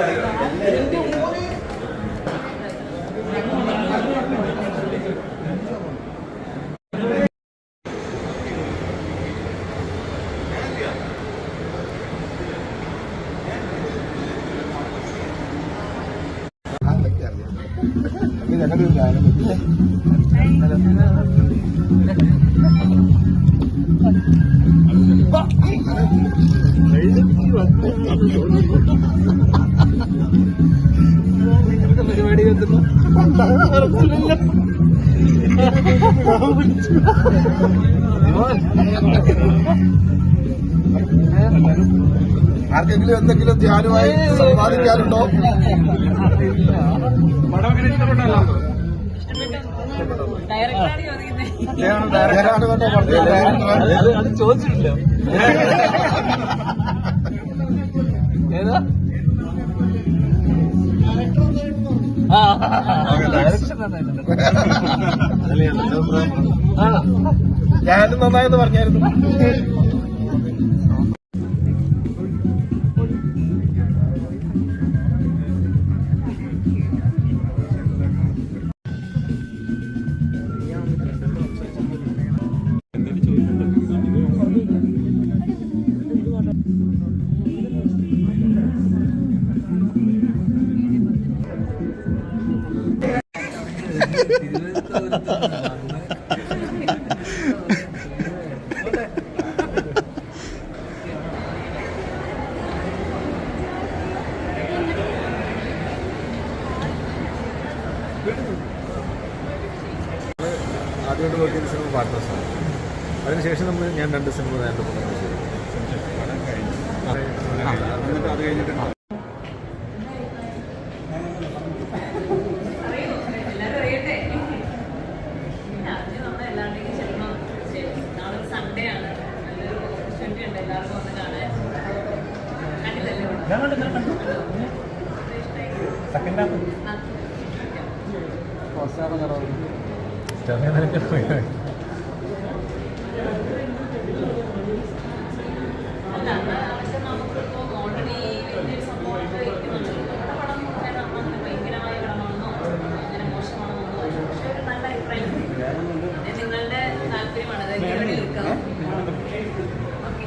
പരിപാടി വെക്കുന്നു ആർക്കെങ്കിലും എന്തെങ്കിലും ധ്യാനമായി സമ്പാദിക്കാനുണ്ടോ പടം എങ്ങനെ ഇഷ്ടപ്പെട്ടല്ലോ ഡയറക്ടറാണ് ചോദിക്കുന്നത് ഞാനാണ് തന്നെ പറഞ്ഞത് അത് ചോദിച്ചിട്ടില്ല ഏതാ? ഞാനും നന്നായെന്ന് പറഞ്ഞായിരുന്നു. ആദ്യമായിട്ട് വർക്ക് ചെയ്ത സിനിമ പാർട്ട്നേഴ്സാണ് അതിനുശേഷം നമ്മൾ ഞാൻ രണ്ട് സിനിമ നേരത്തെ അത് കഴിഞ്ഞിട്ട് എല്ലാവരും അറിയട്ടെ അറിഞ്ഞ് നമ്മൾ എല്ലാവരുടെയും ചെല്ലണം ശരി നാളെ സൺഡേ ആണ് നല്ലൊരു ഓപ്പർച്യൂണിറ്റി ഉണ്ട് എല്ലാവർക്കും വന്ന് കാണാൻ. കണ്ടില്ലല്ലോ സെക്കൻഡ് ഹാഫ് ആ. അല്ല അന്ന് അതൊക്കെ നമുക്കിപ്പോൾ ഓൾറെഡി വലിയൊരു സംഭവമായിട്ട് ഇരിക്കുന്നുണ്ടല്ലോ നമ്മുടെ പടം എന്ന് പറഞ്ഞാൽ നമ്മളങ്ങനെ ഭയങ്കരമായ പടമാണെന്നോ അങ്ങനെ മോശമാണെന്നോ അല്ല പക്ഷെ ഒരു നല്ല അഭിപ്രായം പിന്നെ നിങ്ങളുടെ താല്പര്യമാണ് അത് എങ്ങനെ എടുക്കാം ഓക്കെ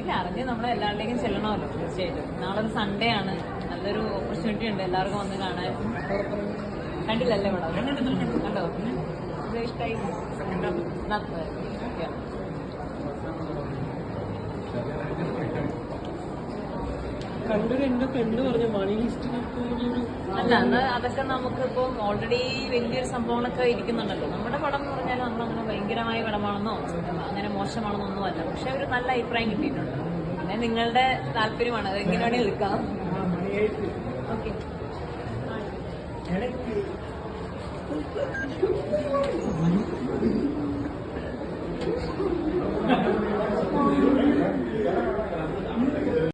ഇല്ല അറിഞ്ഞ് നമ്മൾ എല്ലാവരുടെയും ചെല്ലണമല്ലോ തീർച്ചയായിട്ടും. നാളെ ഒരു സൺഡേ ആണ്. നല്ലൊരു ഓപ്പർച്യൂണിറ്റി ഉണ്ട്. എല്ലാവർക്കും വന്ന് കാണാൻ. കണ്ടില്ലല്ലേ ഇവിടെ? കണ്ടോ? ഇത് ഇഷ്ടമായി ഓക്കെ കണ്ടൊരു എന്റെ ഫ്രണ്ട് പറഞ്ഞു മണി ലിസ്റ്റിനൊക്കെ അല്ല അതൊക്കെ നമുക്ക് ഇപ്പം ഓൾറെഡി വലിയൊരു സംഭവങ്ങളൊക്കെ ഇരിക്കുന്നുണ്ടല്ലോ. നമ്മുടെ പടം ഭയങ്കരമായ പടമാണെന്നോ അങ്ങനെ മോശമാണെന്നോ ഒന്നും അല്ല പക്ഷെ ഒരു നല്ല അഭിപ്രായം കിട്ടിയിട്ടുണ്ട്. പിന്നെ നിങ്ങളുടെ താല്പര്യമാണ്. അത് എങ്ങനെ വേണേൽ എടുക്കാം. ഓക്കെ.